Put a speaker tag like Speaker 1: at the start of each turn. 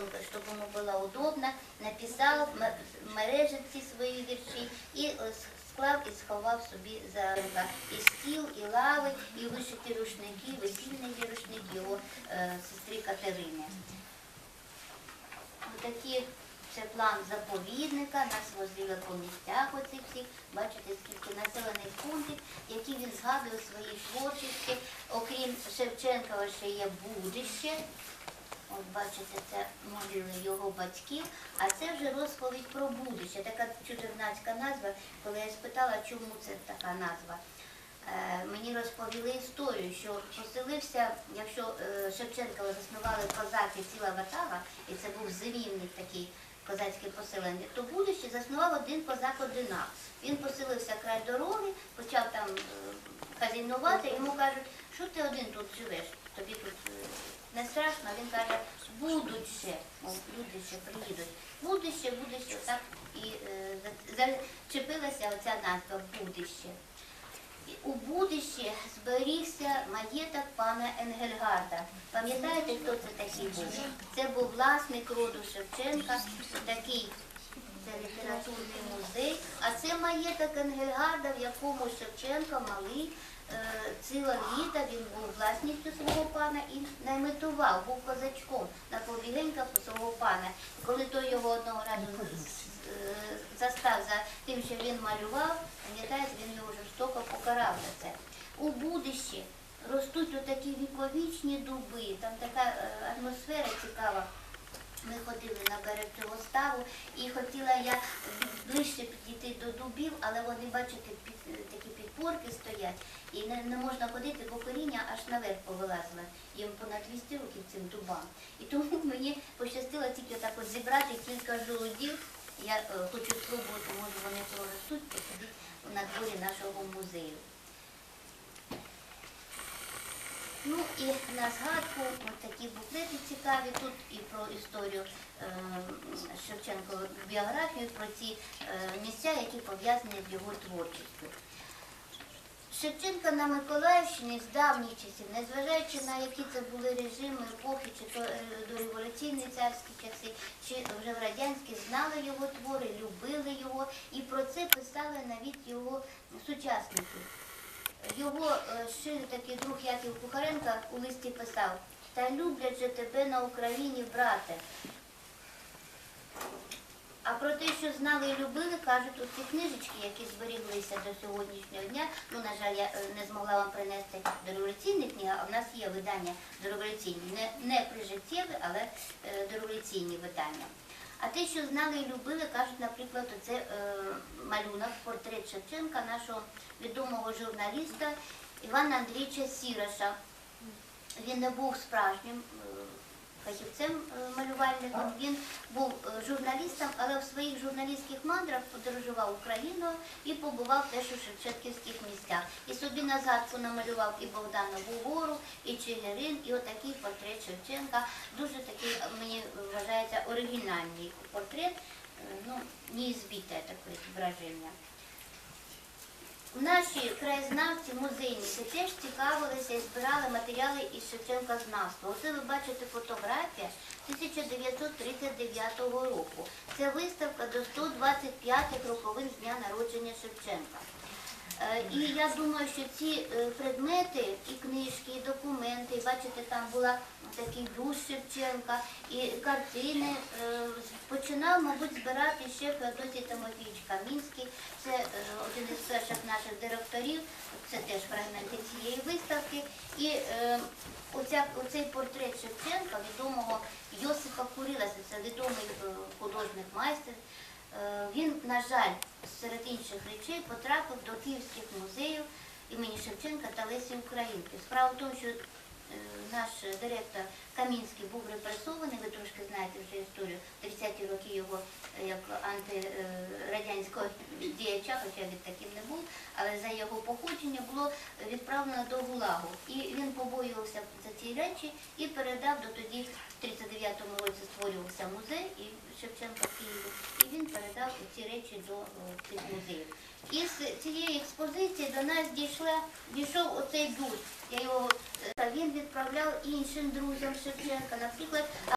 Speaker 1: Чтобы ему было удобно, написав м- мережі ці свої вірші і е, склав і сховав собі за рука. і стіл, і лави, і вишиті рушники, весільний є рушник його е, сестри Катерини. Такі це план заповідника, нас возили по місцях оцих всіх. Бачите, скільки населених пунктів, які він згадує у своїй творчості. Окрім Шевченкова ще є Будище. От бачите, це могили його батьків, а це вже розповідь про будуще. Така чудернацька назва. Коли я спитала, чому це така назва, е, мені розповіли історію, що поселився, якщо Шевченка заснували козаки ціла ватага, і це був зимівник такий козацьке поселення, то будуще заснував один козак одинак. Він поселився край дороги, почав там е, хазяйнувати, йому кажуть, що ти один тут живеш, тобі тут е, не страшно. Він каже, будуть ще, люди ще приїдуть. Будуще, будуще, так і е, зачепилася оця назва будуще. І У будищі зберігся маєток пана Енгельгарда. Пам'ятаєте, хто це такий був? Це був власник роду Шевченка, такий це літературний музей, а це маєток Енгельгарда, в якому Шевченко малий е, ціле літо він був власністю свого пана і найметував, був козачком на побігеньках у свого пана. Коли той його одного разу е, застав за тим, що він малював, пам'ятаєте, він його жорстоко покарав за це. У будищі ростуть отакі віковічні дуби, там така е, атмосфера цікава. Ми ходили на берег цього ставу і хотіла я ближче підійти до дубів, але вони, бачите, під, такі підпорки стоять, і не, не можна ходити, бо коріння аж наверх повилазило. Їм понад 200 років цим дубам. І тому мені пощастило тільки так от зібрати кілька жолудів. Я е, хочу спробувати, може вони проростуть, посадити на дворі нашого музею. Ну і на згадку ось такі буклети цікаві тут і про історію е, біографії, біографію, про ці е, місця, які пов'язані з його творчістю. Шевченка на Миколаївщині з давніх часів, незважаючи на які це були режими, епохи, чи то е, дореволюційні царські часи, чи вже в радянські, знали його твори, любили його, і про це писали навіть його сучасники. Його е, такий друг Яків Кухаренка у листі писав, та люблять же тебе на Україні, брате. Що знали і любили, кажуть, оці книжечки, які зберіглися до сьогоднішнього дня. Ну, на жаль, я е, не змогла вам принести дореволюційні книги, а в нас є видання дореволюційні, не, не прижиттєві, але е, дореволюційні видання. А те, що знали і любили, кажуть, наприклад, оце е, малюнок, портрет Шевченка, нашого відомого журналіста Івана Андрійовича Сіраша. Він не був справжнім е, фахівцем е, малювальником, він був е, журналістом, але в своїх журналістських мандрах подорожував Україною і побував теж у шевченківських місцях. І собі на згадку намалював і Богданову гору, і Чигирин, і отакий портрет Шевченка. Дуже такий, е, мені вважається, оригінальний портрет, ну, неізбите таке враження. Наші краєзнавці, музейники теж цікавилися і збирали матеріали із Шевченка-знавства. Оце ви бачите фотографія 1939 року. Це виставка до 125 роковин з дня народження Шевченка. Е, І я думаю, що ці е, предмети, і книжки, і документи, і бачите, там була такий бюст Шевченка, і картини. е, Починав, мабуть, збирати ще Феодосій Тимофійович Камінський. Це один із перших наших директорів, це теж фрагменти цієї виставки. І оця, оцей портрет Шевченка, відомого Йосипа Куриласа, це відомий художник майстер. Е, Він, на жаль, серед інших речей потрапив до київських музеїв імені Шевченка та Лесі Українки. Справа в тому, що наш директор Камінський був репресований, ви трошки знаєте вже історію, 30-ті роки його е, як антирадянського діяча, хоча він таким не був, але за його походження було відправлено до ГУЛАГу. І він побоювався за ці речі і передав до тоді, в 39-му році створювався музей і Шевченка в Києві, і він передав ці речі до е, цих музеїв. Із цієї експозиції до нас дійшла, дійшов оцей дух. Я його, е, він відправляв іншим друзям Шевченка, наприклад,